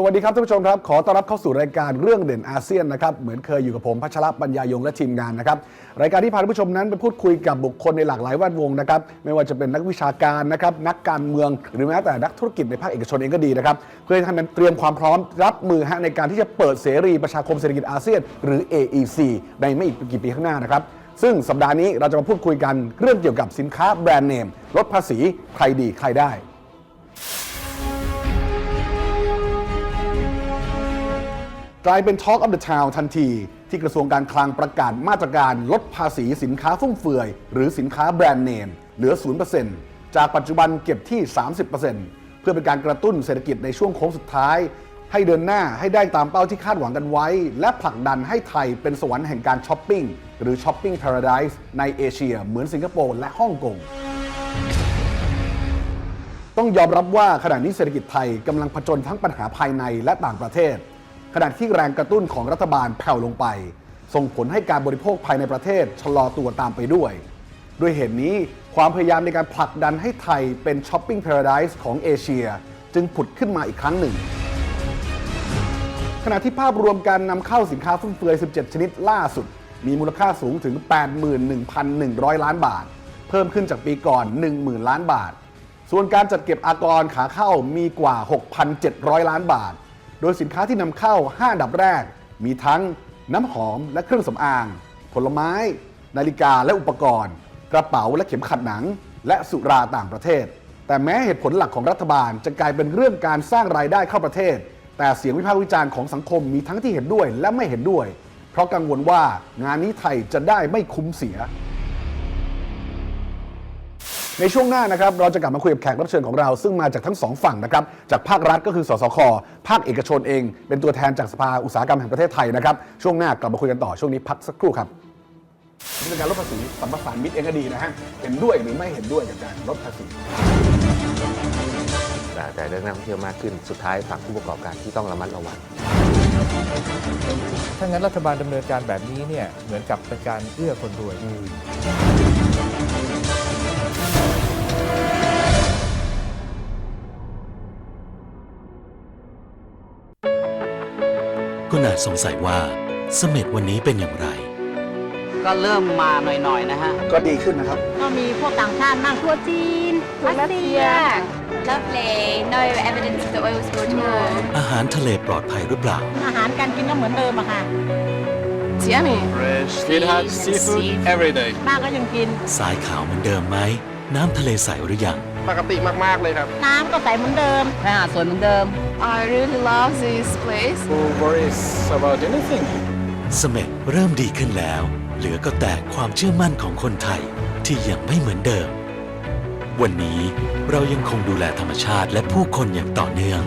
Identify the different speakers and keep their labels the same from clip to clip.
Speaker 1: สวัสดีครับท่านผู้ชมครับ ขอต้อนรับเข้าสู่รายการเรื่องเด่นอาเซียนนะครับเหมือนเคยอยู่กับผมพัชรปัญญายงและทีมงานนะครับรายการที่พาท่านผู้ชมนั้นไปพูดคุยกับบุคคลในหลากหลายแวดวงนะครับไม่ว่าจะเป็นนักวิชาการนะครับนักการเมืองหรือแม้แต่นักธุรกิจในภาคเอกชนเองก็ดีนะครับเพื่อให้ท่านนั้นเตรียมความพร้อมรับมือฮะในการที่จะเปิดเสรีประชาคมเศรษฐกิจอาเซียน หรือ AEC ในไม่อีกกี่ปีข้างหน้านะครับซึ่งสัปดาห์นี้เราจะมาพูดคุยกันเรื่องเกี่ยวกับสินค้าแบรนด์เนมลดภาษีใครดีใครได้ กลายเป็น Talk of the Town ทันที ที่กระทรวงการคลังประกาศมาตรการลดภาษีสินค้าฟุ่มเฟือย หรือสินค้าแบรนด์เนม เหลือ 0%จากปัจจุบันเก็บที่ 30%เพื่อเป็นการกระตุ้นเศรษฐกิจในช่วงโค้งสุดท้าย ให้เดินหน้าให้ได้ตามเป้าที่คาดหวังกันไว้ และผลักดันให้ไทยเป็นสวรรค์แห่งการช้อปปิ้งหรือช้อปปิ้งพาราไดส์ในเอเชีย เหมือนสิงคโปร์และฮ่องกงต้องยอมรับว่าขณะนี้เศรษฐกิจไทยกำลังผจญทั้งปัญหาภายในและต่างประเทศ ขณะที่แรงกระตุ้นของรัฐบาลแผ่วลงไป ส่งผลให้การบริโภคภายในประเทศชะลอตัวตามไปด้วย ด้วยเหตุนี้ความพยายามในการผลักดันให้ไทยเป็นช้อปปิ้งพาราไดส์ของเอเชีย จึงผุดขึ้นมาอีกครั้งหนึ่ง ขณะที่ภาพรวมการนำเข้าสินค้าฟุ่มเฟือย 17 ชนิดล่าสุด มีมูลค่าสูงถึง 81,100 ล้านบาท เพิ่มขึ้นจากปีก่อน 10,000 ล้านบาท ส่วนการจัดเก็บอากรขาเข้ามีกว่า 6,700 ล้านบาท โดยสินค้าที่นำเข้า 5 อันดับแรก มีทั้งน้ำหอมและเครื่องสำอาง ผลไม้ นาฬิกาและอุปกรณ์ กระเป๋าและเข็มขัดหนัง และสุราต่างประเทศ แต่แม้เหตุผลหลักของรัฐบาลจะกลายเป็นเรื่องการสร้างรายได้เข้าประเทศ แต่เสียงวิพากษ์วิจารณ์ของสังคมมีทั้งที่เห็นด้วยและไม่เห็นด้วย เพราะกังวลว่างานนี้ไทยจะได้ไม่คุ้มเสีย ในช่วงหน้านะครับเราจะกลับมาคุยกับแขกรับเชิญของเรา ซึ่งมาจากทั้งสองฝั่งนะครับจากภาครัฐก็คือสสคภาคเอกชนเอง เป็นตัวแทนจากสภาอุตสาหกรรมแห่งประเทศไทยนะครับช่วงหน้ากลับมาคุยกันต่อช่วงนี้พักสักครู่ครับนี่เป็นการลดภาษีสัมปทานมิตรเองก็ดีนะฮะเห็นด้วยหรือไม่เห็นด้วยกับการลดภาษี
Speaker 2: แต่แต่เรื่องนักท่องเที่ยวมากขึ้นสุดท้ายฝั่งผู้ประกอบการที่ต้องระมัดระวัง
Speaker 3: ถ้างั้นรัฐบาลดำเนินการแบบนี้เนี่ยเหมือนกับเป็นการเอื้อคนรวย
Speaker 4: คุณอาจสงสัยว่าเสม็ดวันนี้เป็นอย่างไร
Speaker 5: ก็เริ่มมาหน่อยๆนะฮะ
Speaker 1: ก็ดีขึ้นนะครับ
Speaker 6: ก็มีพวกต่างชาตินั่งทัวร์จีนรัสเซีย
Speaker 7: Lovely. No evidence of the oil spill at all.
Speaker 4: อาหารทะเลปลอดภัยหรือเปล่า
Speaker 6: อาหารการกินก็เหมือนเดิมอะค่ะ
Speaker 7: It's yummy.
Speaker 8: Fresh. We had seafood every day.
Speaker 6: ป้าก็ยังกิน
Speaker 4: ทรายขาวเหมือนเดิมไหม น้ำทะเลใสหรือยัง
Speaker 8: ปกติมาก ๆ เลยครับ
Speaker 6: น้ำก็ใสเหมือนเดิม
Speaker 5: ถ้าหาดสวยเหมือนเดิม
Speaker 7: I really love this place.
Speaker 8: Who worries about anything?
Speaker 4: เสม็ดเริ่มดีขึ้นแล้ว เหลือก็แต่ความเชื่อมั่นของคนไทยที่ยังไม่เหมือนเดิม วันนี้เรายังคงดูแลธรรมชาติและผู้คนอย่างต่อเนื่อง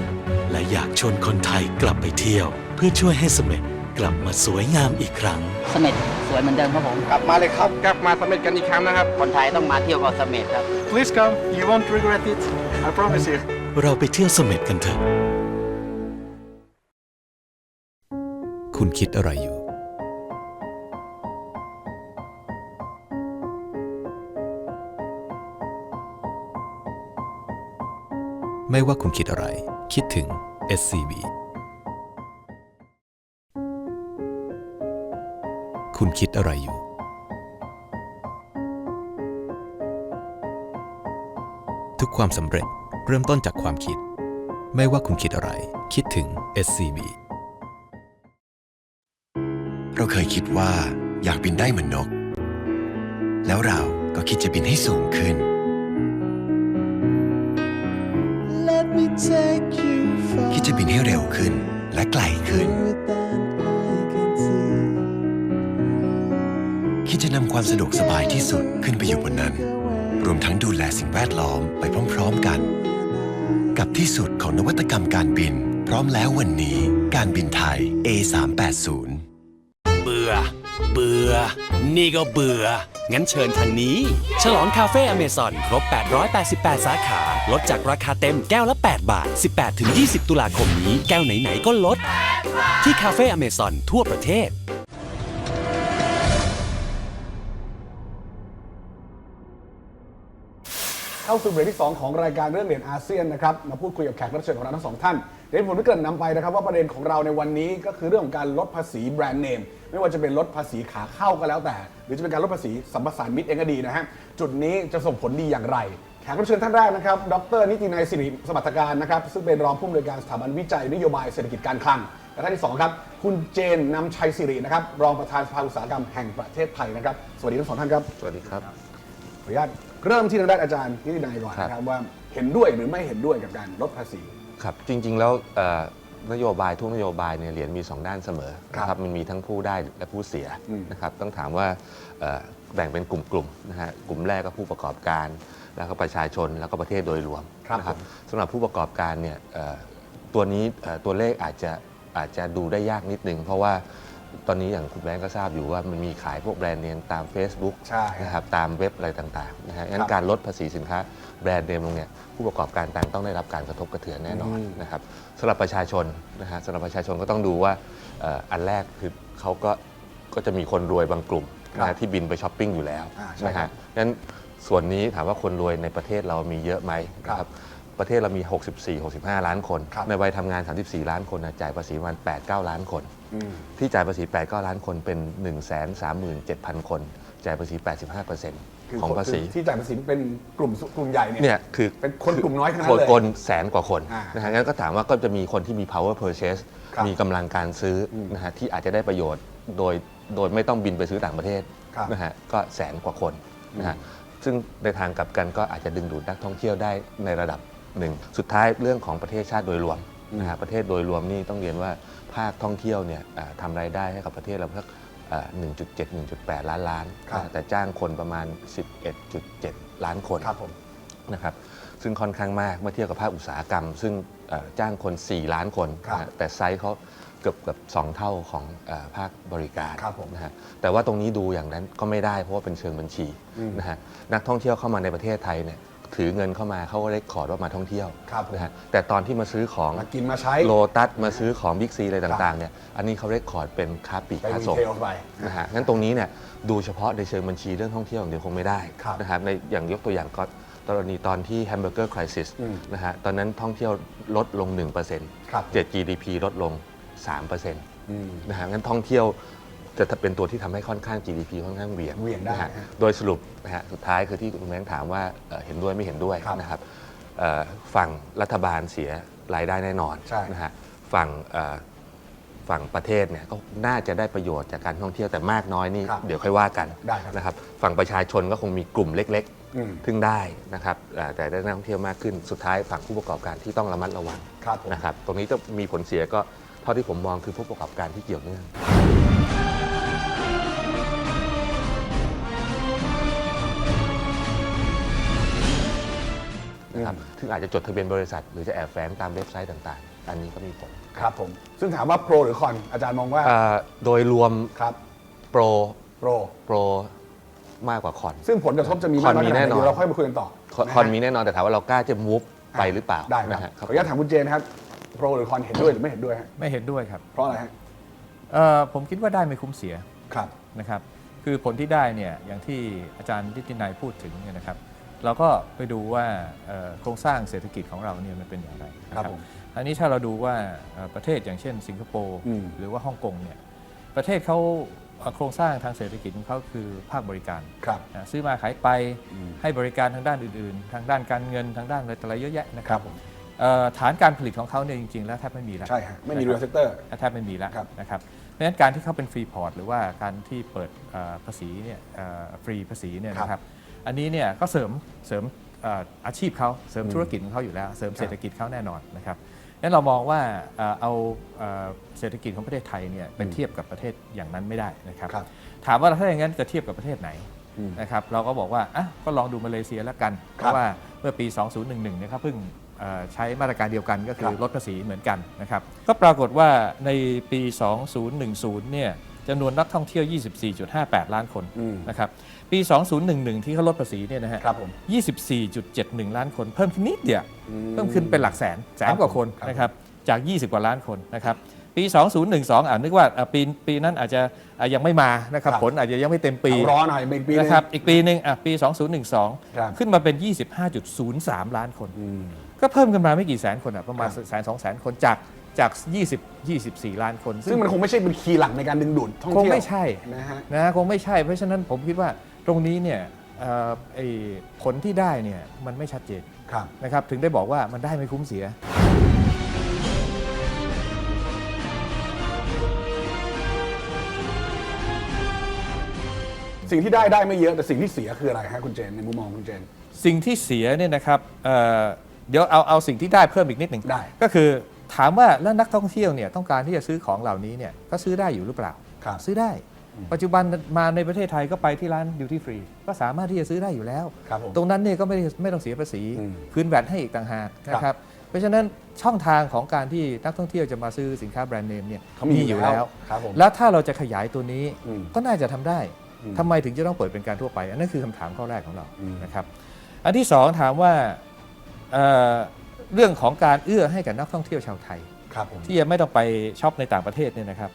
Speaker 4: และอยากชวนคนไทยกลับไปเที่ยว เพื่อช่วยให้เสม็ด กลับมาสวยงามอีกครั้ง
Speaker 5: เสม็ดสวยเหมือนเดิมครับผม
Speaker 8: กลับมาเลยครับ กลับมาสำเร็จกันอีกครั้งนะครับ
Speaker 5: คนไทยต้องมาเที่ยวเกาะเสม็ดครับ
Speaker 8: Please come. You won't regret it. I promise you.
Speaker 4: เราไปเที่ยวเสม็ดกันเถอะ
Speaker 9: คุณคิดอะไรอยู่ ไม่ว่าคุณคิดอะไร คิดถึง SCB คุณคิดอะไรอยู่ ทุกความสำเร็จเริ่มต้นจากความคิด ไม่ว่าคุณคิดอะไร คิดถึง SCB
Speaker 10: เราเคยคิดว่าอยากบินได้เหมือนนก แล้วเราก็คิดจะบินให้สูงขึ้น คิดจะบินให้เร็วขึ้นและไกลขึ้น นำความสะดวกสบายที่สุดขึ้นไปอยู่บนนั้น รวมทั้งดูแลสิ่งแวดล้อมไปพร้อมๆกัน กับที่สุดของนวัตกรรมการบิน พร้อมแล้ววันนี้การบินไทย A380
Speaker 11: เบื่อ เบื่อ นี่ก็เบื่อ งั้นเชิญทางนี้ ฉลองคาเฟ่อเมซอนครบ 888 สาขา ลดจากราคาเต็มแก้วละ 8 บาท 18-20 ตุลาคมนี้ แก้วไหนๆก็ลด ที่คาเฟ่อเมซอนทั่วประเทศ
Speaker 1: เข้าสู่เบรกที่ 2 ของรายการเรื่องเด่นอาเซียนนะครับมาพูดคุยกับแขกรับเชิญของเราทั้งสองท่านเดี๋ยวผมได้เกรินนำไปนะครับว่าประเด็นของเราในวันนี้ก็คือเรื่องของการลดภาษีแบรนด์เนมไม่ว่าจะเป็นลดภาษีขาเข้าก็แล้วแต่ หรือจะเป็นการลดภาษีสัมปทานมิตรเองก็ดีนะฮะจุดนี้จะส่งผลดีอย่างไรแขกรับเชิญท่านแรกนะครับ ดร นิตินัยสิริสมรรถการนะครับ ซึ่งเป็นรองผู้อำนวยการสถาบันวิจัยนโยบายเศรษฐกิจการคลัง และท่านที่สองครับ คุณเจนนำชัยสิรินะครับ รองประธานสภาอุตสาหกรรมแห่งประเทศไทยนะครับ สวัสดีทั้งสองท่านครับ
Speaker 2: สวัสดีครับ
Speaker 1: ขออนุญาต เริ่มที่ทางด้านอาจารย์นิตินัยก่อนนะครับว่าเห็นด้วยหรือไม่เห็นด้วยกับการลดภาษี
Speaker 2: ครับจริง ๆ แล้วเอ่อนโยบายทุกนโยบายเนี่ยเหรียญมี 2 ด้านเสมอ
Speaker 1: ครับ
Speaker 2: นะครับมันมีทั้งผู้ได้และผู้เสีย
Speaker 1: อืม
Speaker 2: นะครับต้องถามว่าเอ่อแบ่งเป็นกลุ่มๆนะฮะกลุ่มแรกก็ผู้ประกอบการ แล้วก็ประชาชนแล้วก็ประเทศโดยรวม
Speaker 1: ครับ
Speaker 2: นะครับ
Speaker 1: ผม
Speaker 2: สำหรับผู้ประกอบการเนี่ยเอ่อตัวนี้เอ่อตัวเลขอาจจะอาจจะดูได้ยากนิดนึง เพราะว่า ตอนนี้อย่างคุณแบงก์ก็ทราบอยู่ว่ามันมีขายพวกแบรนด์เนมตาม Facebook
Speaker 1: ใช่
Speaker 2: นะครับตามเว็บอะไรต่างๆนะฮะงั้
Speaker 1: ครั
Speaker 2: น
Speaker 1: บ
Speaker 2: การลดภาษีสินค้าแบรนด์เนมลงเนี่ยผู้ประกอบการต่างต้องได้รับการกระทบกระเทือนแน่นอน
Speaker 1: อืม
Speaker 2: นะครับสำหรับประชาชนนะฮะสำหรับประชาชนก็ต้องดูว่าเอ่ออันแรกคือเขาก็ก็จะมีคนรวยบางกลุ่มนะฮะที่บินไปช้อปปิ้งอยู่แล้ว
Speaker 1: อ่าใช่
Speaker 2: นะ
Speaker 1: ครั
Speaker 2: ฮะ
Speaker 1: บ
Speaker 2: งั้นส่วนนี้ถามว่าคนรวยในประเทศเรามีเยอะไหมนะค
Speaker 1: ครั
Speaker 2: รับบ ประเทศเรามี 64-65 ล้านคน
Speaker 1: ครับ
Speaker 2: ในวัยทำงาน 34 ล้านคนนะจ่ายภาษีประมาณ 8-9 ล้านคน
Speaker 1: อืม
Speaker 2: ที่จ่ายภาษี 8-9 ล้านคนเป็น 137,000 คน จ่ายภาษี85%ของภาษี
Speaker 1: คือที่จ่ายภาษีเป็นกลุ่มสุกลุ่มใหญ่เนี่ย
Speaker 2: เนี่ยคือ
Speaker 1: เป็นคนกลุ่มน้อยทั้งนั้น
Speaker 2: คน
Speaker 1: เลย
Speaker 2: คนแสนกว่าคน
Speaker 1: อ่า
Speaker 2: นะฮะงั้นก็ถามว่าก็จะมีคนที่มี power purchase
Speaker 1: ครับ
Speaker 2: มีกำลังการซื้ออ
Speaker 1: ม
Speaker 2: นะฮะที่อาจจะได้ประโยชน์โดยโดยไม่ต้องบินไปซื้อต่างประเทศ
Speaker 1: ครับ
Speaker 2: นะฮะก็แสนกว่าคนนะฮะซึ่งในทางกลับกันก็อาจจะดึงดูดนักท่องเที่ยวได้ในระดับ หนึ่งสุดท้ายเรื่องของประเทศชาติโดยรวมนะฮะประเทศโดยรวมนี่ต้องเรียนว่าภาคท่องเที่ยวเนี่ยอ่าทำรายได้ให้กับประเทศเราสักอ่า1.7 1.8 ล้านล้าน
Speaker 1: ครับ
Speaker 2: นะฮะแต่จ้างคนประมาณ 11.7 ล้านคน
Speaker 1: ครับผม
Speaker 2: นะครับซึ่งค่อนข้างมากเมื่อเทียบกับภาคอุตสาหกรรม ซึ่งเอ่อจ้างคน 4 ล้านคน
Speaker 1: ครับ
Speaker 2: นะฮะแต่ไซส์เขาเกือบเกือบสองเท่าของเออภาคบริการ
Speaker 1: ครับผม
Speaker 2: นะฮะแต่ว่าตรงนี้ดูอย่างนั้นก็ไม่ได้เพราะว่าเป็นเชิงบัญชี
Speaker 1: อืม
Speaker 2: นะฮะนักท่องเที่ยวเข้ามาในประเทศไทยเนี่ย ถือเงินเข้ามาเขาก็เรคคอร์ดว่ามาท่องเที่ยว
Speaker 1: ครับผม
Speaker 2: นะฮะแต่ตอนที่มาซื้อของ
Speaker 1: มากินมาใช้
Speaker 2: โลตัสมาซื้อของบิ๊กซีอะไรต่างๆเนี่ยอันนี้เขาเรคคอร์ดเป็นค้าปลีก
Speaker 1: ไป
Speaker 2: ค้า
Speaker 1: รี
Speaker 2: ส่ง
Speaker 1: เทลไป
Speaker 2: นะฮะงั้นตรงนี้เนี่ยดูเฉพาะในเชิงบัญชีเรื่องท่องเที่ยวอย่างเดียวคงไม่ได้
Speaker 1: ครับ
Speaker 2: นะครับในอย่างยกตัวอย่างก็กรณีตอนที่แฮมเบอร์เกอร์คริสิส
Speaker 1: อืม
Speaker 2: นะฮะตอนนั้นท่องเที่ยวลดลง 1%
Speaker 1: ครับ
Speaker 2: 7 GDP ลดลง 3%
Speaker 1: อืม
Speaker 2: นะฮะงั้นท่องเที่ยว จะเป็นตัวที่ทำให้ค่อนข้าง GDP ค่อนข้างเหวี่ยง
Speaker 1: เหวี่ยงได้
Speaker 2: นะฮะ
Speaker 1: ฮะ
Speaker 2: โดยสรุปนะฮะสุดท้ายคือที่คุณแม่งถามว่าเอ่อเห็นด้วยไม่เห็นด้วย
Speaker 1: ครับ
Speaker 2: นะครับเอ่อฝั่งรัฐบาลเสียรายได้แน่นอน
Speaker 1: ใช่
Speaker 2: นะฮะฝั่งเอ่อฝั่งประเทศเนี่ยก็น่าจะได้ประโยชน์จากการท่องเที่ยวแต่มากน้อยนี่
Speaker 1: ครับ
Speaker 2: เดี๋ยวค่อยว่ากัน
Speaker 1: ได้ครับ
Speaker 2: นะครับฝั่งประชาชนก็คงมีกลุ่มเล็ก
Speaker 1: อืม
Speaker 2: ๆซึ่งได้นะครับเอ่อแต่ได้นักท่องเที่ยวมากขึ้นสุดท้ายฝั่งผู้ประกอบการที่ต้องระมัดระวัง
Speaker 1: ครับผม
Speaker 2: นะครับ ตรงนี้จะมีผลเสียก็เท่าที่ผมมองคือผู้ประกอบการที่เกี่ยวเนื่อง นะครับซึ่งอาจจะจดทะเบียนบริษัท หรือจะแอบแฝงตามเว็บไซต์ต่างๆ อันนี้ก็มีผล
Speaker 1: ครับผม ซึ่งถามว่าโปรหรือคอนอาจารย์มองว่า
Speaker 2: เอ่อโดยรวม
Speaker 1: ครับ
Speaker 2: โปร
Speaker 1: โปร
Speaker 2: โปรมากกว่าคอน
Speaker 1: ซึ่งผลกระทบจะมี
Speaker 2: คอน
Speaker 1: มาก
Speaker 2: มี
Speaker 1: ขนาด
Speaker 2: แน่
Speaker 1: ไหน
Speaker 2: นอน
Speaker 1: เดี๋ยวเราค่อยมาคุยกันต่อ
Speaker 2: คอน
Speaker 1: นะฮะ
Speaker 2: คอนมีแน่นอนแต่ถามว่าเรากล้าจะมูฟไปหรือเปล่า
Speaker 1: ได้ครั
Speaker 2: นะ
Speaker 1: บ
Speaker 2: ฮะ
Speaker 1: ขออนุญาตถามคุณเจนนะครับโปรหรือคอนเห็นด้วยหรือไม่เห็นด้วยฮะ
Speaker 3: ไม่เห็นด้วยครับ
Speaker 1: เพราะอะไรฮะ
Speaker 3: เอ่อผมคิดว่าได้ไม่คุ้มเสีย
Speaker 1: ครับ
Speaker 3: นะครับ คือผลที่ได้เนี่ยอย่างที่อาจารย์ทิตินัยพูดถึงเนี่ยนะครับ เราก็ไปดูว่าเอ่อโครงสร้างเศรษฐกิจของเราเนี่ยมันเป็นอย่างไรนะ
Speaker 1: ค
Speaker 3: ค
Speaker 1: รั
Speaker 3: รั
Speaker 1: บบผม
Speaker 3: อันนี้ถ้าเราดูว่าเอ่อประเทศอย่างเช่น สิงคโปร์
Speaker 1: อืม
Speaker 3: หรือว่าฮ่องกงเนี่ยประเทศเขาเอ่อโครงสร้างทางเศรษฐกิจของเขาคือภาคบริการ
Speaker 1: ครับ
Speaker 3: นะซื้อมาขายไป
Speaker 1: อืม
Speaker 3: ให้บริการทางด้านอื่น ๆ ทางด้านการเงินทางด้านอะไรต่ออะไรเยอะแยะนะค
Speaker 1: ครั
Speaker 3: รั
Speaker 1: บบผม
Speaker 3: เอ่อฐานการผลิตของเขาเนี่ยจริง ๆ แล้วแทบไม่มีแล้ว
Speaker 1: ใช่ฮะไม่มีเรียลเซกเตอร์
Speaker 3: แทบไม่มีแล้ว
Speaker 1: ครับ
Speaker 3: นะครับเพราะฉะนั้นการที่เขาเป็นฟรีพอร์ตหรือว่าการที่เปิดเอ่อภาษีเนี่ยเอ่อฟรีภาษีเนี่ยนะครับ อันนี้เนี่ยก็เสริมเสริมเอ่ออาชีพเขาเสริมธุรกิจของเขาอยู่แล้ว เสริมเศรษฐกิจเขาแน่นอนนะครับนั้นเรามองว่าเอ่อเอาเอ่อเศรษฐกิจของประเทศไทยเนี่ยเป็นเทียบกับประเทศอย่างนั้นไม่ได้นะครับ
Speaker 1: ครับ
Speaker 3: ถามว่าถ้าอย่างนั้นจะเทียบกับประเทศไหน
Speaker 1: อืม
Speaker 3: นะครับเราก็บอกว่าอะก็ลองดูมาเลเซียแล้วกัน เพ
Speaker 1: ครับ
Speaker 3: ราะว่าเมื่อปี 2011เนี่ยเขาเพิ่งเอ่อใช้มาตรการเดียวกันก็คื
Speaker 1: ครั
Speaker 3: อบลดภาษีเหมือนกันนะครับก็ปรากฏว่าในปี 2010เนี่ยจำนวนนักท่องเที่ยว 24.58 ล้านคน
Speaker 1: อืม
Speaker 3: นะครับ ปี 2011 ที่เขาลดภาษีเนี่ยนะฮะ
Speaker 1: ครับผม
Speaker 3: 24.71 ล้านคน เพิ่มขึ้นนิดเดียว
Speaker 1: อืม
Speaker 3: เพิ่มขึ้นเป็นหลักแสนแสนกว่าคน
Speaker 1: ครับ
Speaker 3: นะครับจาก 20 กว่าล้านคนนะครับปี 2012อ่านึกว่าอะปีปีนั้นอาจจะอะยังไม่มานะครับ
Speaker 1: ครับ
Speaker 3: ผลอาจจะยังไม่เต็มปี
Speaker 1: เอารอหน่อยอีกปีหนึง
Speaker 3: นะครับอีกปีหนึ่งอะปี
Speaker 1: ครับ
Speaker 3: 2012 ขึ้นมาเป็น 25.03 ล้านคน
Speaker 1: อืม
Speaker 3: ก็เพิ่มกันมาไม่กี่แสนคนอะประมาณ
Speaker 1: ครับ
Speaker 3: แสนสองแสนคนจากจาก 20 24 ล้านคน
Speaker 1: ซึ่งมันคงไม่ใช่เป็นคีย์หลักในการดึงดูดท่อง
Speaker 3: คง
Speaker 1: เที่ยว
Speaker 3: ไม่ใช่
Speaker 1: นะฮะ
Speaker 3: นะคงไม่ใช่เพราะฉะนั้นผมคิดว่า ตรงนี้เนี่ยเอ่อไอ้ผลที่ได้เนี่ยมันไม่ชัดเจน
Speaker 1: ครับ
Speaker 3: นะครับถึงได้บอกว่ามันได้ไม่คุ้มเสีย
Speaker 1: สิ่งที่ได้ได้ไม่เยอะแต่สิ่งที่เสียคืออะไรฮะคุณเจนในมุมมองคุณเจน
Speaker 3: สิ่งที่เสียเนี่ยนะครับเอ่อเดี๋ยวเอาเอาสิ่งที่ได้เพิ่มอีกนิดหนึ่ง
Speaker 1: ได้
Speaker 3: ก็คือถามว่าแล้วนักท่องเที่ยวเนี่ยต้องการที่จะซื้อของเหล่านี้เนี่ยก็ซื้อได้อยู่หรือเปล่า
Speaker 1: ครับ
Speaker 3: ซื้อได้ ปัจจุบันมาในประเทศไทยก็ไปที่ร้านดิวตี้ฟรีก็สามารถที่จะซื้อได้อยู่แล้ว
Speaker 1: ครับผม
Speaker 3: ตรงนั้นเนี่ยก็ไม่ได้ไม่ต้องเสียภาษี
Speaker 1: อืม
Speaker 3: คืนแวดให้อีกต่างหากนะค
Speaker 1: ครั
Speaker 3: รับบเพราะฉะนั้นช่องทางของการที่นักท่องเที่ยวจะมาซื้อสินค้าแบรนด์เนมเนี่ย
Speaker 1: เขามี
Speaker 3: มีอยู่แล้ว
Speaker 1: ครับผม
Speaker 3: แล้วถ้าเราจะขยายตัวนี้
Speaker 1: อืม
Speaker 3: ก็น่าจะทำได้
Speaker 1: อืม
Speaker 3: ทำไมถึงจะต้องเปิดเป็นการทั่วไป อันนั้นคือคำถามข้อแรกของเรา
Speaker 1: อืม
Speaker 3: นะครับอันที่สองถามว่าเอ่อเรื่องของการเอื้อให้กับนักท่องเที่ยวชาวไทย
Speaker 1: ครับผม
Speaker 3: ที่ยังไม่ต้องไปช็อปในต่างประเทศเนี่ยนะครับ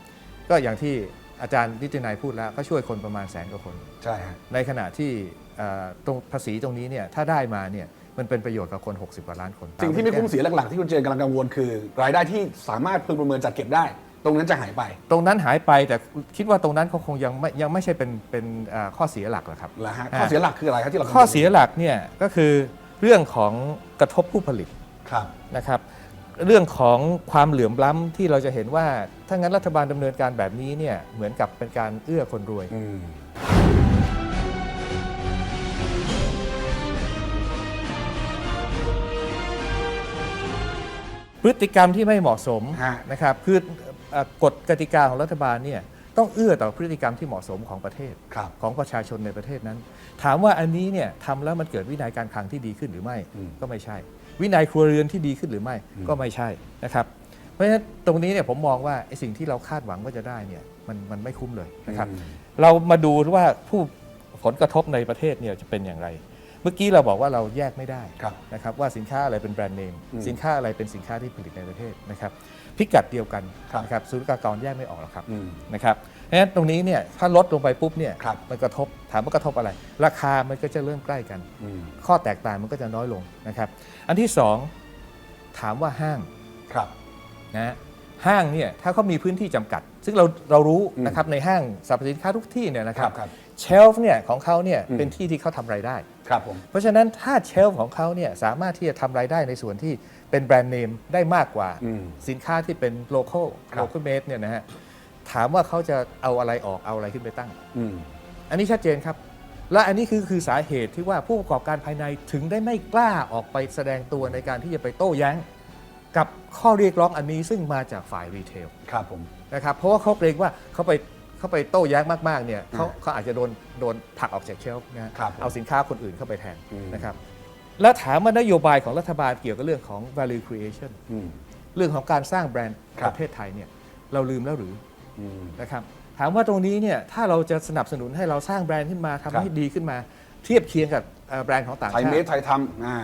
Speaker 3: ก็อย่างที่ อาจารย์นิตินัยพูดแล้วก็ช่วยคนประมาณแสนกว่าคน
Speaker 1: ใช่ฮะ
Speaker 3: ในขณะที่เอ่อตรงภาษีตรงนี้เนี่ยถ้าได้มาเนี่ยมันเป็นประโยชน์กับคน 60 กว่าล้านคน
Speaker 1: สิ่งที่ไม่คุ้มเสียหลักๆที่คุณเจนกำลังกังวลคือ รายได้ที่สามารถพึงประเมินจัดเก็บได้ ตรงนั้นจะหายไป
Speaker 3: ตรงนั้นหายไปแต่คิดว่าตรงนั้นเขาคงยังไม่ยังไม่ใช่เป็นเป็นเอ่อข้อเสียหลักหรอกครับ
Speaker 1: เหรอฮะ
Speaker 3: อ่า
Speaker 1: ข้อเสียหลักคืออะไรครับที่เรากังวล
Speaker 3: ข้อเสียหลักเนี่ยก็คือเรื่องของกระทบผู้ผลิต
Speaker 1: ครับ
Speaker 3: นะครับ เรื่องของความเหลื่อมล้ำที่เราจะเห็นว่า ถ้างั้นรัฐบาลดำเนินการแบบนี้เนี่ยเหมือนกับเป็นการเอื้อคนรวย
Speaker 1: อืม
Speaker 3: พฤติกรรมที่ไม่เหมาะสม
Speaker 1: ฮะ
Speaker 3: นะครับคือเอ่อกฎกติกาของรัฐบาลเนี่ย ต้องเอื้อต่อพฤติกรรมที่เหมาะสมของประเทศ
Speaker 1: ครับ
Speaker 3: ของประชาชนในประเทศนั้น ถามว่าอันนี้เนี่ยทำแล้วมันเกิดวินัยการคลังที่ดีขึ้นหรือไม่
Speaker 1: อืม
Speaker 3: ก็ไม่ใช่ วินัยครัวเรือนที่ดีขึ้นหรือไม่
Speaker 1: อืม
Speaker 3: ก็ไม่ใช่นะครับเพราะฉะนั้นตรงนี้เนี่ยผมมองว่าไอ้สิ่งที่เราคาดหวังว่าจะได้เนี่ยมันมันไม่คุ้มเลยนะครับ
Speaker 1: อืม
Speaker 3: เรามาดูว่าผู้ผลกระทบในประเทศเนี่ยจะเป็นอย่างไร เมื่อกี้เราบอกว่าเราแยกไม่ได้
Speaker 1: ครับ
Speaker 3: นะครับว่าสินค้าอะไรเป็นแบรนด์เนม
Speaker 1: อืม
Speaker 3: สินค้าอะไรเป็นสินค้าที่ผลิตในประเทศนะครับ พิกัดเดียวกัน
Speaker 1: ครับ
Speaker 3: นะครับศูนย์กลากรแยกไม่ออกหรอกครับ
Speaker 1: อืม
Speaker 3: นะครับเพราะฉะนั้นตรงนี้เนี่ยถ้าลดลงไปปุ๊บเนี่ย
Speaker 1: ครับ
Speaker 3: มันกระทบถามว่ากระทบอะไร ราคามันก็จะเริ่มใกล้กัน
Speaker 1: อืม
Speaker 3: ข้อแตกต่างมันก็จะน้อยลงนะครับ อันที่สองถามว่าห้าง
Speaker 1: ครับ
Speaker 3: นะห้างเนี่ยถ้าเขามีพื้นที่จำกัด ซึ่งเราเรารู้
Speaker 1: อืม
Speaker 3: นะครับในห้างสรรพสินค้าทุกที่เนี่ยนะค
Speaker 1: ค
Speaker 3: รั
Speaker 1: รั
Speaker 3: บบ
Speaker 1: ครับ
Speaker 3: เชลฟ์เนี่ยของเขาเนี่ย
Speaker 1: อืม
Speaker 3: เป็นที่ที่เขาทำรายได้
Speaker 1: ครับผม
Speaker 3: เพราะฉะนั้นถ้าเชลฟ์ของเขาเนี่ยสามารถที่จะทำรายได้ในส่วนที่เป็นแบรนด์เนมได้มากกว่า
Speaker 1: อืม
Speaker 3: สินค้าที่เป็นโล c a l
Speaker 1: ครับ
Speaker 3: โล c a l made เนี่ยนะฮะถามว่าเขาจะเอาอะไรออกเอาอะไรขึ้นไปตั้ง
Speaker 1: อืม
Speaker 3: อันนี้ชัดเจนครับ และอันนี้คือคือสาเหตุที่ว่าผู้ประกอบการภายในถึงได้ไม่กล้าออกไปแสดงตัวในการที่จะไปโต้แย้ง กับข้อเรียกร้องอันนี้ซึ่งมาจากฝ่ายรีเทล
Speaker 1: ครับผม
Speaker 3: นะครับเพราะว่าเขาเกรงว่าเขาไป เขาไปโต้แย้งมากๆเนี่ยเขา
Speaker 1: อ่า
Speaker 3: เขาอาจจะโดนโดนผลักออกจากเชลฟ์นะฮะ
Speaker 1: ครับผม
Speaker 3: เอาสินค้าคนอื่นเข้าไปแทน
Speaker 1: อืม
Speaker 3: นะครับแล้วถามว่านโยบายของรัฐบาลเกี่ยวกับเรื่องของ value creation
Speaker 1: อืม
Speaker 3: เรื่องของการสร้างแบรนด์
Speaker 1: ครั
Speaker 3: ป
Speaker 1: บ
Speaker 3: ระเทศไทยเนี่ยเราลืมแล้วหรือ
Speaker 1: อืม
Speaker 3: นะครับถามว่าตรงนี้เนี่ยถ้าเราจะสนับสนุนให้เราสร้างแบรนด์ขึ้นมา
Speaker 1: ครั
Speaker 3: ทำ
Speaker 1: บ
Speaker 3: ให้ดีขึ้นมา เทียบเคียงกับเอ่อแบรนด์ของต่าง
Speaker 1: ไทย
Speaker 3: ชา
Speaker 1: เมด
Speaker 3: ติ
Speaker 1: ไทยทำอ่า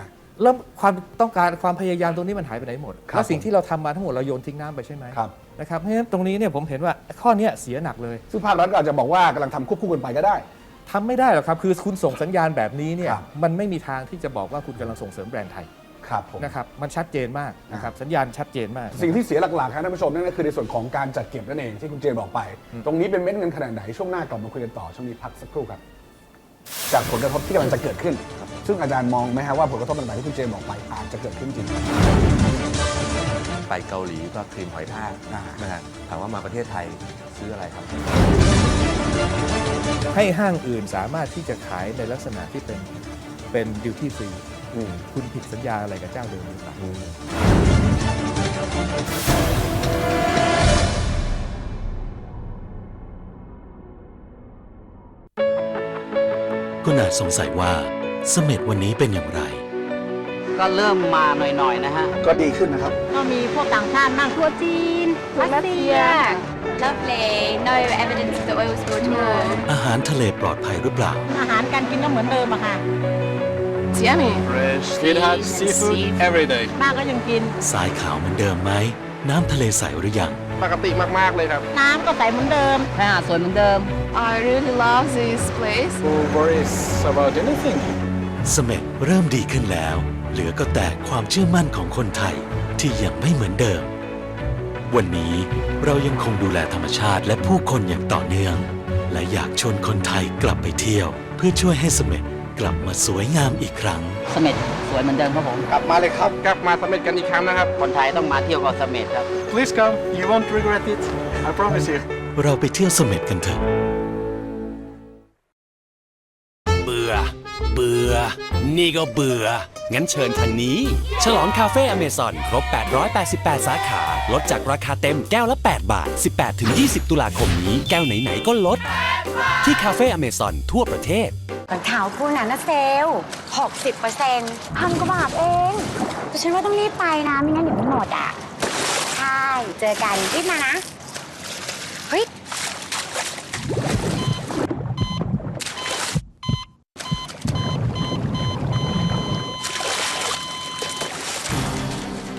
Speaker 3: แล้วความต้องการความพยายามตรงนี้มันหายไปไหนหมด
Speaker 1: ครับ
Speaker 3: และสิ่ง
Speaker 1: ผม
Speaker 3: ที่เราทำมาทั้งหมดเราโยนทิ้งน้ำไปใช่ไหม
Speaker 1: ครับ
Speaker 3: นะครับเพราะฉะนั้นตรงนี้เนี่ยผมเห็นว่าข้อเนี้ยเสียหนักเลย
Speaker 1: ซึ่งภาครัฐก็อาจจะบอกว่ากำลังทำควบคู่กันไปก็ได้
Speaker 3: ทำไม่ได้หรอกครับ คือคุณส่งสัญญาณแบบนี้เนี่ย
Speaker 1: ครับ
Speaker 3: มันไม่มีทางที่จะบอกว่าคุณกำลังส่งเสริมแบรนด์ไทย
Speaker 1: ครับผม
Speaker 3: นะครับมันชัดเจนมากนะครับสัญญาณชัดเจนมาก
Speaker 1: สิ่งที่เสียหลักๆครับท่านผู้ชมนั่นก็คือในส่วนของการจัดเก็บนั่นเองที่คุณเจนบอกไป ตรงนี้เป็นเม็ดเงินขนาดไหนช่วงหน้ากลับมาคุยกันต่อช่วงนี้พักสักครู่ครับ จากผลกระทบที่กำลังจะเกิดขึ้น ซึ่งอาจารย์มองไหมฮะว่าผลกระทบต่างๆที่คุณเจนบอกไปอาจจะเกิดขึ้นจริง
Speaker 2: ไปเกาหลีก็ครีมหอยทาก
Speaker 1: อ่า
Speaker 2: นะฮะถามว่ามาประเทศไทยซื้ออะไรครับ
Speaker 3: ให้ห้างอื่นสามารถที่จะขายในลักษณะที่เป็นเป็นดิวตี้ฟรี
Speaker 1: อืม
Speaker 3: คุณผิดสัญญาอะไรกับเจ้าเดิมหรือเปล่า
Speaker 4: คุณอาจสงสัยว่า เสม็ดวันนี้เป็นอย่างไร
Speaker 5: ก็เริ่มมาหน่อยๆนะฮะ
Speaker 1: ก็ดีขึ้นนะครับ
Speaker 6: ก็มีพวกต่างชาตินั่งทั่วจีนทั่วรัสเซีย
Speaker 7: Lovely. No evidence of the oil spill at all.
Speaker 4: อาหารทะเลปลอดภัยหรือเปล่า
Speaker 6: อาหารการกินก็เหมือนเดิมอะค่ะ
Speaker 7: It's yummy.
Speaker 8: Fresh sweetheart seafood every day
Speaker 6: ป้าก็ยังกิน
Speaker 4: ทรายขาวเหมือนเดิมไหม น้ำทะเลใสหรือยัง
Speaker 8: ปกติมากๆเลยครับ
Speaker 6: น้ำก็ใสเหมือนเดิม
Speaker 5: ถ้าหาดสวยเหมือนเดิม
Speaker 7: I really love this place.
Speaker 8: Who worries about anything
Speaker 4: เสม็ดเริ่มดีขึ้นแล้ว เหลือก็แต่ความเชื่อมั่นของคนไทยที่ยังไม่เหมือนเดิม วันนี้เรายังคงดูแลธรรมชาติและผู้คนอย่างต่อเนื่อง และอยากชวนคนไทยกลับไปเที่ยว เพื่อช่วยให้เสม็ดกลับมาสวยงามอีกครั้ง
Speaker 5: เสม็ดสวยเหมือนเดิมครับผม
Speaker 8: กลับมาเลยครับ กลับมาสำเร็จกันอีกครั้งนะครับ
Speaker 5: คนไทยต้องมาเที่ยวเกาะเสม็ดครับ
Speaker 8: Please come you won't regret it I promise you
Speaker 4: เราไปเที่ยวเสม็ดกันเถอะ
Speaker 11: นี่ก็เบื่อ งั้นเชิญทางนี้ ฉลองคาเฟ่อเมซอนครบ 888 สาขา ลดจากราคาเต็มแก้วละ 8 บาท 18-20 ตุลาคมนี้ แก้วไหน ๆ ก็ลด ที่คาเฟ่อเมซอนทั่วประเทศ
Speaker 6: รองเท้าคู่นั้นนะเซล60เปอร์เซ็นต์พันกว่าบาทเองแต่ฉันว่าต้องรีบไปนะ ไม่งั้นเดี๋ยวมันหมดอะ ใช่ เจอกันรีบมานะ เฮ้ย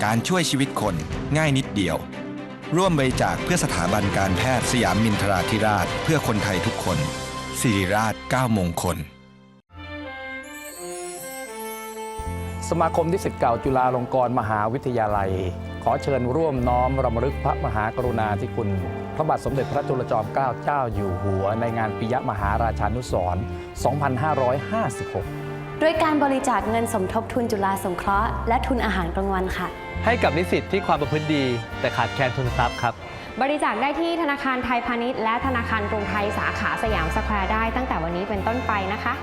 Speaker 12: การช่วยชีวิตคนง่ายนิดเดียว ร่วมบริจาคเพื่อสถาบันการแพทย์สยามมินทราธิราช เพื่อคนไทยทุกคนสิริราช9มงคล
Speaker 13: สมาคมนิสิตเก่าจุฬาลงกรณ์มหาวิทยาลัย ขอเชิญร่วมน้อมรำลึกพระมหากรุณาธิคุณ พระบาทสมเด็จพระจุลจอมเกล้าเจ้าอยู่หัว ในงานปิยมหาราชานุสรณ์ 2556
Speaker 7: ด้วยการบริจาคเงินสมทบทุนจุฬาสงเคราะห์และทุนอาหารกลางวันค่ะ
Speaker 13: ให้กับนิสิตที่ความประพฤติดี แต่ขาดแคลนทุนทรัพย์ครับ
Speaker 6: บริจาคได้ที่ธนาคารไทยพาณิชย์และธนาคารกรุงไทยสาขาสยามสแควร์ได้ตั้งแต่วันนี้เป็นต้นไปนะคะ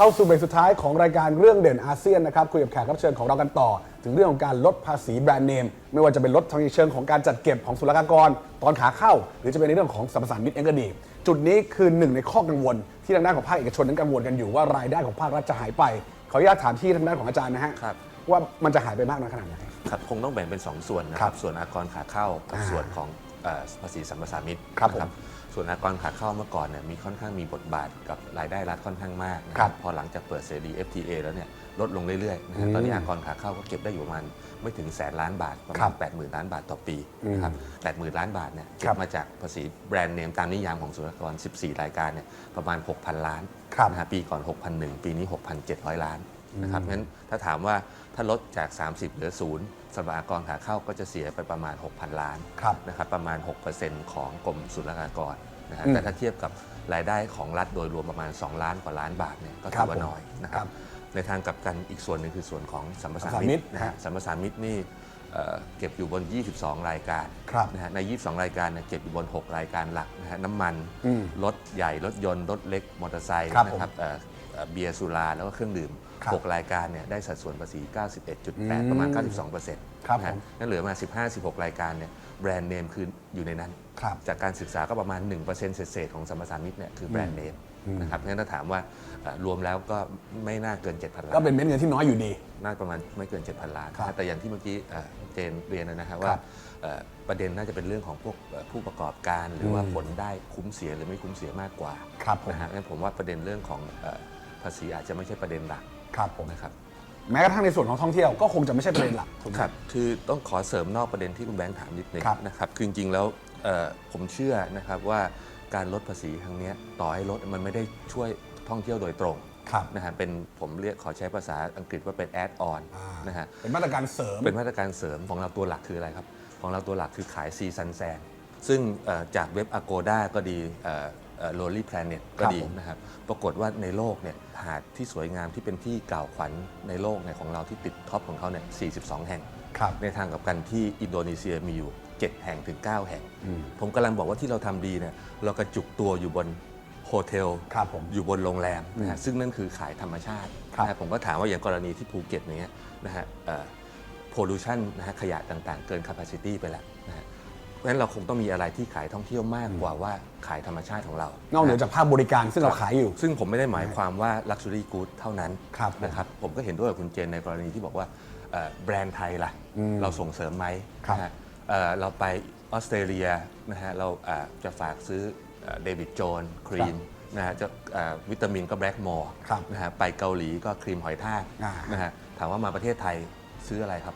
Speaker 1: เข้าสู่เบรกสุดท้ายของรายการเรื่องเด่นอาเซียนนะครับคุยกับแขกรับเชิญของเรากันต่อ ถึงเรื่องของการลดภาษีแบรนด์เนม ไม่ว่าจะเป็นลดทางเชิงของการจัดเก็บของศุลกากร ตอนขาเข้า หรือจะเป็นในเรื่องของสัมปทานมิตรเองก็ดี จุดนี้คือหนึ่งในข้อกังวล ที่ทางด้านของภาคเอกชนนั้นกังวลกันอยู่ว่ารายได้ของภาครัฐจะหายไป ขออนุญาตถามที่ทางด้านของอาจารย์นะฮะ
Speaker 2: ครับ
Speaker 1: ว่ามันจะหายไปมากน้อยขนาดไหน
Speaker 2: ครับคงต้องแบ่งเป็น 2 ส่วนนะค
Speaker 1: ครั
Speaker 2: รับบส่วนอากรขาเข้ากับ
Speaker 1: อ่า
Speaker 2: ส่วนของเอ่อภาษีสัมปทานมิตร
Speaker 1: ครับผม
Speaker 2: นะ ส่วนอากรขาเข้าเมื่อก่อนเนี่ยมีค่อนข้างมีบทบาทกับรายได้รัฐค่อนข้างมากนะครับพอหลังจากเปิดเสรี FTA แล้วเนี่ยลดลงเรื่อยๆนะฮะ
Speaker 1: อืม
Speaker 2: ตอนนี้อากรขาเข้าก็เก็บได้อยู่ประมาณไม่ถึงแสนล้านบาทประ
Speaker 1: ครั
Speaker 2: มาณ
Speaker 1: บ
Speaker 2: 8 0,000 ล้านบาทต่อปีนะครับ8 0,000 ล้านบาทเนี่ยเก็
Speaker 1: ครับบ
Speaker 2: มาจากภาษีแบรนด์เนมตามนิยามของศุลกากร 14 รายการเนี่ยประมาณ 6,000 ล้าน
Speaker 1: ครับ
Speaker 2: นะฮะปีก่อน 6,001 ปีนี้ 6,700 ล้าน นะครับงั้นถ้าถามว่าถ้าลดจาก 30 เหลือศูนย์สำหรับอากรขาเข้าก็จะเสียไปประมาณ 6,000 ล้าน
Speaker 1: ครับ
Speaker 2: นะครับประมาณ 6%ของกรมศุลกากรนะฮะ
Speaker 1: อืม
Speaker 2: แต่ถ้าเทียบกับรายได้ของรัฐโดยรวมประมาณ 2 ล้านกว่าล้านบาทเนี่ยก็
Speaker 1: ครั
Speaker 2: ถื
Speaker 1: บ
Speaker 2: อว่า
Speaker 1: ผม
Speaker 2: น้อยนะค
Speaker 1: ครั
Speaker 2: รับบในทางกลับกันอีกส่วนหนึ่งคือส่วนของสัมปทาน
Speaker 1: สัมปทานมิ
Speaker 2: มิ
Speaker 1: ต
Speaker 2: ต
Speaker 1: ร
Speaker 2: รนะฮะ
Speaker 1: ฮะ
Speaker 2: สัมปทานมิตรนี่เอ่อเก็บอยู่บน 22 รายการ
Speaker 1: ครับ
Speaker 2: นะฮะใน 22 รายการเนี่ยเก็บอยู่บน 6 รายการหลักนะฮะน้ำมัน
Speaker 1: อืม
Speaker 2: รถใหญ่รถยนต์รถเล็กมอเตอร์ไซค์
Speaker 1: ครับ
Speaker 2: นะครับเอ่อเอ่อเบียร์สุราแล้วก็เครื่องดื่ม
Speaker 1: ครับ
Speaker 2: 6 รายการเนี่ยได้สัดส่วนภาษี
Speaker 1: อืม
Speaker 2: 91.8 ประมาณ 92%
Speaker 1: ครับ
Speaker 2: นะฮะ
Speaker 1: ผม
Speaker 2: นั่นเหลือมา 15-16 รายการเนี่ยแบรนด์เนมคืออยู่ในนั้น
Speaker 1: ครับ
Speaker 2: จากการศึกษาก็ประมาณ 1%เศษๆของสัมปทานมิตรเนี่ยคือแบรนด์เนม
Speaker 1: อืม
Speaker 2: นะครับงั้นถ้าถามว่าเอ่อรวมแล้วก็ไม่น่าเกิน 7,000 ล้าน
Speaker 1: ก็เป็นเม็ดเงินที่น้อยอยู่ดี
Speaker 2: น่าประมาณไม่เกิน 7,000 ล้าน
Speaker 1: ครับ
Speaker 2: นะแต่อย่างที่เมื่อกี้เอ่อเจนเรียนนะครับ
Speaker 1: ค
Speaker 2: ว่า
Speaker 1: รับ
Speaker 2: เอ่อประเด็นน่าจะเป็นเรื่องของพวกเอ่อผู้ประกอบการ หรือว่า
Speaker 1: อืม
Speaker 2: ผลได้คุ้มเสียหรือไม่คุ้มเสียมากกว่า
Speaker 1: ครับผม
Speaker 2: นะฮะงั้นผมว่าประเด็นเรื่องของเอ่อภาษีอาจจะไม่ใช่ประเด็นหลัก
Speaker 1: ครับผม
Speaker 2: นะครับ
Speaker 1: แม้กระทั่งในส่วนของท่องเที่ยวก็คงจะไม่ใช่ประเด็นหลักถูกไหม
Speaker 2: ครับ คือต้องขอเสริมนอกประเด็นที่คุณแบงค์ถามนิดนึง
Speaker 1: ครับ
Speaker 2: นะครับ คือจริงๆแล้วเอ่อผมเชื่อนะครับว่าการลดภาษีครั้งเนี้ยต่อให้ลดมันไม่ได้ช่วยท่องเที่ยวโดยตรง
Speaker 1: ครับ
Speaker 2: นะฮะเป็นผมเรียกขอใช้ภาษาอังกฤษว่าเป็น add on
Speaker 1: อ่าน
Speaker 2: นะฮะ
Speaker 1: เป็นมาตรการเสริม
Speaker 2: เป็นมาตรการเสริมของเราตัวหลักคืออะไรครับ ของเราตัวหลักคือขายซีซันแซนซึ่งเอ่อจากเว็บ Agoda ก็ดีโ o ล ลี่แพลเน็ตก็ดี
Speaker 1: ครับผม
Speaker 2: นะครับ ปรากฏว่าในโลกเนี่ยหาดที่สวยงามที่เป็นที่กล่าวขวัญในโลกเนี่ยของเราที่ติดท็อปของเขาเนี่ย 42 แห่ง
Speaker 1: ครับ
Speaker 2: ในทางกับกันที่อินโดนีเซียมีอยู่ 7 แห่งถึง 9 แห่ง
Speaker 1: อืม
Speaker 2: ผมกำลังบอกว่าที่เราทำดีเนี่ยเรากระจุกตัวอยู่บนโฮเทล
Speaker 1: ครับผม
Speaker 2: อยู่บนโรงแรมนะ
Speaker 1: อื
Speaker 2: ฮะ
Speaker 1: ม
Speaker 2: ซึ่งนั่นคือขายธรรมชาติ
Speaker 1: ครับ
Speaker 2: นะฮะผมก็ถามว่าอย่างกรณีที่ภูเก็ตอย่างเนี้ยนะฮะเอ่อ pollution นะฮะขยะต่างๆ เกิน capacity ไปแล้วนะฮะ เพราะฉะนั้นเราคงต้องมีอะไรที่ขายท่องเที่ยวมากกว่าว่าขายธรรมชาติของเรา
Speaker 1: นอกเหนือจากภาคบริการซึ่งเราขายอยู่
Speaker 2: ซึ่งผมไม่ได้หมายความว่า luxury good เท่านั้น
Speaker 1: ครับ
Speaker 2: นะครับผมก็เห็นด้วยกับคุณเจนในกรณีที่บอกว่าเอ่อแบรนด์ไทยล่ะ
Speaker 1: อืม
Speaker 2: เราส่งเสริมไหม
Speaker 1: ครับ
Speaker 2: นะฮะเอ่อเราไปออสเตรเลียนะฮะเราอ่าจะฝากซื้อเดวิดโจนครีมนะฮะจะอ่าวิตามินก็แบล็กมอร์
Speaker 1: ครับ
Speaker 2: นะฮะไปเกาหลีก็ครีมหอยทาก
Speaker 1: อ่า
Speaker 2: นะฮะถามว่ามาประเทศไทยซื้ออะไรครับ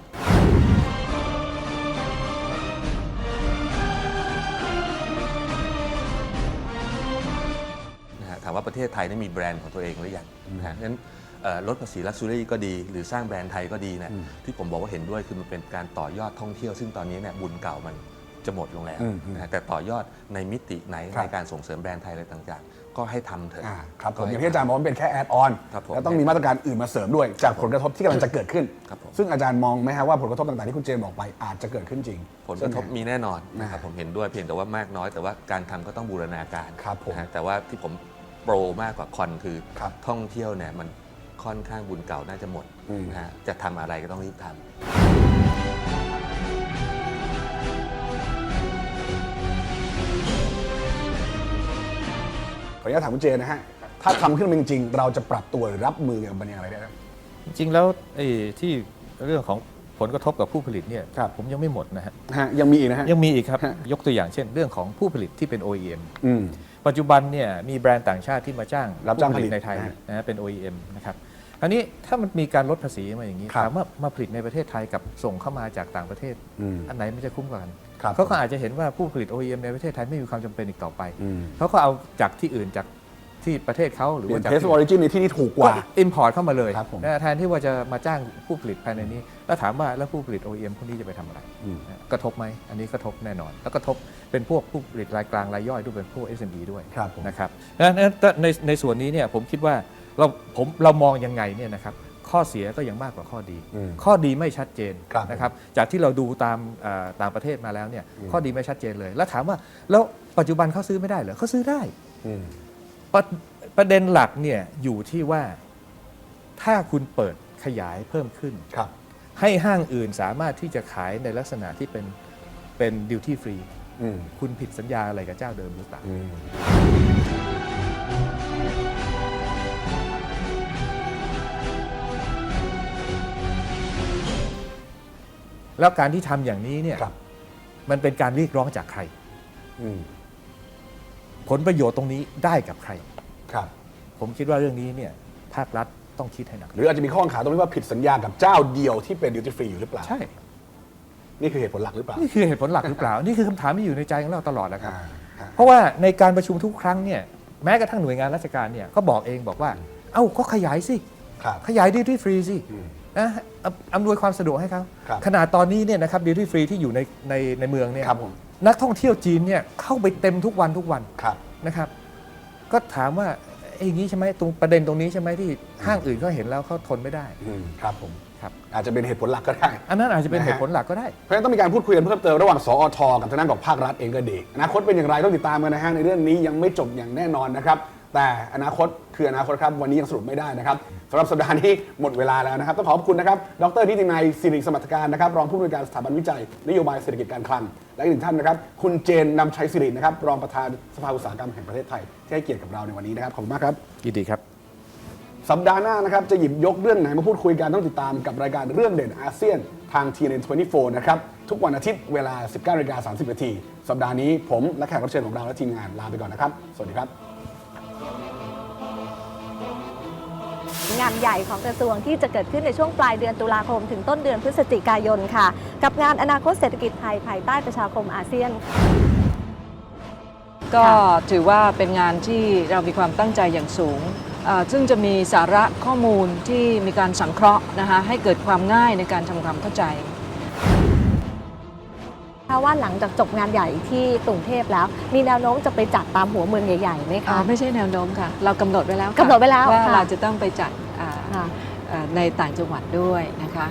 Speaker 2: ามว่าประเทศไทยนี่มีแบรนด์ของตัวเองหรือยังนะฮะงั้นเอ่อลดภาษีลักซ์ u รี่ก็ดี หรือสร้างแบรนด์ไทยก็ดีเนะที่ผมบอกว่าเห็นด้วยคือมันเป็นการต่อยอดท่องเที่ยว ซึ่งตอนนี้เนี่ยบุญเก่ามันจะหมดลงแล้ว
Speaker 1: อืม
Speaker 2: นะฮะแต่ต่อยอดในมิติไหน
Speaker 1: ครับ
Speaker 2: ในการส่งเสริมแบรนด์ไทยอะไรต่างๆ ก็ให้ทำเถอะ
Speaker 1: อ่าครับผม
Speaker 2: ก็
Speaker 1: อ
Speaker 2: ให้
Speaker 1: ย่างที่อาจารย์บอกว่ามันเป็นแค่แอดออน
Speaker 2: ครับผม
Speaker 1: แล้วต้องมีมาตรการอื่นมาเสริมด้วย จากผลกระทบที่กำลังจะเกิดขึ้น
Speaker 2: ครับผม
Speaker 1: ซึ่งอาจารย์มองไหมฮะว่าผลกระทบต่างๆที่คุณเจมส์บอกไปอาจจะเกิดขึ้นจริง
Speaker 2: ผลกระทบ
Speaker 1: ใช่ไห
Speaker 2: มีแน่นอนนะครับ
Speaker 1: อ่า
Speaker 2: ผมเห็นด้วยเพียงแต่ว่ามากน้อย แต่ว่าการทำก็ต้องบูรณาการ
Speaker 1: ครับผม
Speaker 2: นะฮะแต่ว่าที่ผม โปรมากกว่าคอนคือ
Speaker 1: ครับ
Speaker 2: ท่องเที่ยวเนี่ยมันค่อนข้างบุญเก่าน่าจะหมด
Speaker 1: อืม
Speaker 2: นะฮะจะทำอะไรก็ต้องรีบทำ
Speaker 1: ขออนุญาตถามคุณเจนนะฮะ ถ้าทำขึ้นมาจริงๆเราจะปรับตัวหรือรับมือกับมันอย่างไรได้บ้าง
Speaker 3: จริงๆแล้วไอ้ที่เรื่องของผลกระทบกับผู้ผลิตเนี่ยผมยังไม่หมดนะฮะ
Speaker 1: ฮะยังมีอีกนะฮะ
Speaker 3: ยังมีอีกครับ
Speaker 1: ฮะ
Speaker 3: ยกตัวอย่างเช่น เรื่องของผู้ผลิตที่เป็น OEM
Speaker 1: อืม
Speaker 3: ปัจจุบันเนี่ยมีแบรนด์ต่างชาติที่มาจ้าง
Speaker 1: รับจ้าง
Speaker 3: ผู้
Speaker 1: ผลิต
Speaker 3: ในไทย
Speaker 1: นะฮะ
Speaker 3: นะฮะเป็น OEM นะครับอันนี้ถ้ามันมีการลดภาษีมาอย่างนี้
Speaker 1: ครับ
Speaker 3: ถามว่ามาผลิตในประเทศไทยกับส่งเข้ามาจากต่างประเทศ
Speaker 1: อืม
Speaker 3: อันไหนมันจะคุ้มกว่ากัน
Speaker 1: ครับ
Speaker 3: เขาก็อาจจะเห็นว่าผู้ผลิต OEM ในประเทศไทยไม่มีความจำเป็นอีกต่อไป
Speaker 1: อืม
Speaker 3: เขาก็เอาจากที่อื่นจาก ที่ประเทศเขาหรือ
Speaker 1: เปลี่ย
Speaker 3: ว่านจาก
Speaker 1: เทสออริจินในที่ที่ถูกกว่า
Speaker 3: อิมพอร์ตเข้ามาเลย
Speaker 1: ครับผม
Speaker 3: นะแทนที่ว่าจะมาจ้างผู้ผลิตภายในนี้ แล้วถามว่าแล้วผู้ผลิต OEM พวกนี้จะไปทำอะไร
Speaker 1: อืม
Speaker 3: นะกระทบไหม อันนี้กระทบแน่นอน แล้วกระทบเป็นพวกผู้ผลิตรายกลางรายย่อยด้วยเป็นพวก SME ด้วย
Speaker 1: ครับผม
Speaker 3: นะครับดังนั้นในในส่วนนี้เนี่ยผมคิดว่าเราผมเรามองยังไงเนี่ยนะครับข้อเสียก็ยังมากกว่าข้อดี
Speaker 1: อืม
Speaker 3: ข้อดีไม่ชัดเจน
Speaker 1: ครับ
Speaker 3: นะครับจากที่เราดูตามเอ่อต่างประเทศมาแล้วเนี่ย
Speaker 1: อืม
Speaker 3: ข้อดีไม่ชัดเจนเลย แล้วถามว่าแล้วปัจจุบันเขาซื้อไม่ได้เหรอเขาซื้อได้
Speaker 1: อืม
Speaker 3: ประประเด็นหลักเนี่ยอยู่ที่ว่าถ้าคุณเปิดขยายเพิ่มขึ้น
Speaker 1: ครับ
Speaker 3: ให้ห้างอื่นสามารถที่จะขายในลักษณะที่เป็นเป็นดิวตี้ฟรี
Speaker 1: อืม
Speaker 3: คุณผิดสัญญาอะไรกับเจ้าเดิมหรือเปล่า
Speaker 1: อืม
Speaker 3: แล้วการที่ทำอย่างนี้เนี่ย
Speaker 1: ครับ
Speaker 3: มันเป็นการเรียกร้องจากใคร
Speaker 1: อืม
Speaker 3: ผลประโยชน์ตรงนี้ได้กับใคร
Speaker 1: ครับ
Speaker 3: ผมคิดว่าเรื่องนี้เนี่ยภาครัฐต้องคิดให้หนัก
Speaker 1: หรืออาจจะมีข้อกังขาตรงที่ว่าผิดสัญญากับเจ้าเดียวที่เป็นดิวตี้ฟรีอยู่หรือเปล่า
Speaker 3: ใช่
Speaker 1: นี่คือเหตุผลหลักหรือเปล่า
Speaker 3: นี่คือเหตุผลหลักหรือเปล่า นี่คือคำถามที่อยู่ในใจของเราตลอดแหละครับ
Speaker 1: อ่าฮะ
Speaker 3: เพราะว่าในการประชุมทุกครั้งเนี่ย แม้กระทั่งหน่วยงานราชการเนี่ยก็บอกเองบอกว่า เอ้าก็ขยายสิ
Speaker 1: ครับ
Speaker 3: ขยายดิวตี้ฟรีสิ
Speaker 1: อืม
Speaker 3: นะอำอำนวยความสะดวกให้เขา
Speaker 1: ครับ
Speaker 3: ขนาดตอนนี้เนี่ยนะครับดิวตี้ฟรีที่อยู่ในในในเมืองเนี่ย
Speaker 1: ครับผม
Speaker 3: นักท่องเที่ยวจีนเนี่ยเข้าไปเต็มทุกวันทุกวัน
Speaker 1: ครับ
Speaker 3: นะครับ ก็ถามว่าไอ้อย่างนี้ใช่ไหมตรงประเด็นตรงนี้ใช่ไหมที่ห้างอื่นเขาเห็นแล้วเขาทนไม่ได้
Speaker 1: อืมครับผม
Speaker 3: ครับ
Speaker 1: อาจจะเป็นเหตุผลหลักก็ได้
Speaker 3: อันนั้นอาจจะเป็น
Speaker 1: นะฮะ
Speaker 3: เหตุผลหลักก็ได้
Speaker 1: เพราะฉะนั้นต้องมีการพูดคุยกันเพิ่มเติมระหว่างสอทกับทางด้านของภาครัฐเองก็ดีอนาคตเป็นอย่างไรต้องติดตามกันนะฮะในเรื่องนี้ยังไม่จบอย่างแน่นอนนะครับ แต่อนาคตคืออนาคตครับวันนี้ยังสรุปไม่ได้นะครับสำหรับสัปดาห์นี้หมดเวลาแล้วนะครับต้องขอบคุณนะครับดรนิตินัยสิริสมรรถการนะครับรองผู้อำนวยการสถาบันวิจัย นโยบายเศรษฐกิจการคลังและอีกหนึ่งท่านนะครับคุณเจนนำชัยสิรินะครับรองประธานสภาอุตสาหกรรมแห่งประเทศไทยที่ให้เกียรติกับเราในวันนี้นะครับขอบคุณมากครับ
Speaker 3: ยินดีครับ
Speaker 1: สัปดาห์หน้านะครับจะหยิบยกเรื่องไหนมาพูดคุยกันต้องติดตามกับรายการเรื่องเด่นอาเซียนทาง TNN 24นะครับทุกวันอาทิตย์เวลา 19นาฬิกา30นาทีสัปดาห์นี้ผมและแขกรับเชิญของเราและทีมงานลาไปก่อนนะครับ สวัสดีครับ
Speaker 14: งานใหญ่ของกระทรวงที่จะเกิดขึ้นในช่วงปลายเดือนตุลาคม ถึงต้นเดือนพฤศจิกายนค่ะ กับงานอนาคตเศรษฐกิจไทยภายใต้ประชาคมอาเซียน
Speaker 15: ก็ถือว่าเป็นงานที่เรามีความตั้งใจอย่างสูงอ่าซึ่งจะมีสาระข้อมูลที่มีการสังเคราะห์นะคะให้เกิดความง่ายในการทำความเข้าใจ
Speaker 14: ถ้าว่าหลังจากจบงานใหญ่ที่กรุงเทพแล้ว มีแนวโน้มจะไปจัดตามหัวเมืองใหญ่ๆไหม
Speaker 15: อ่า
Speaker 14: คะ
Speaker 15: ไม่ใช่แนวโน้มค่ะ เรากำหนดไว้แล้วค่ะ
Speaker 14: กำหนดไว้แล้ว
Speaker 15: ว่า
Speaker 14: ค่ะ
Speaker 15: เราจะต้องไปจัดอ่า
Speaker 14: ค่ะ
Speaker 15: อ่า ในต่างจังหวัดด้วยนะ
Speaker 14: คะ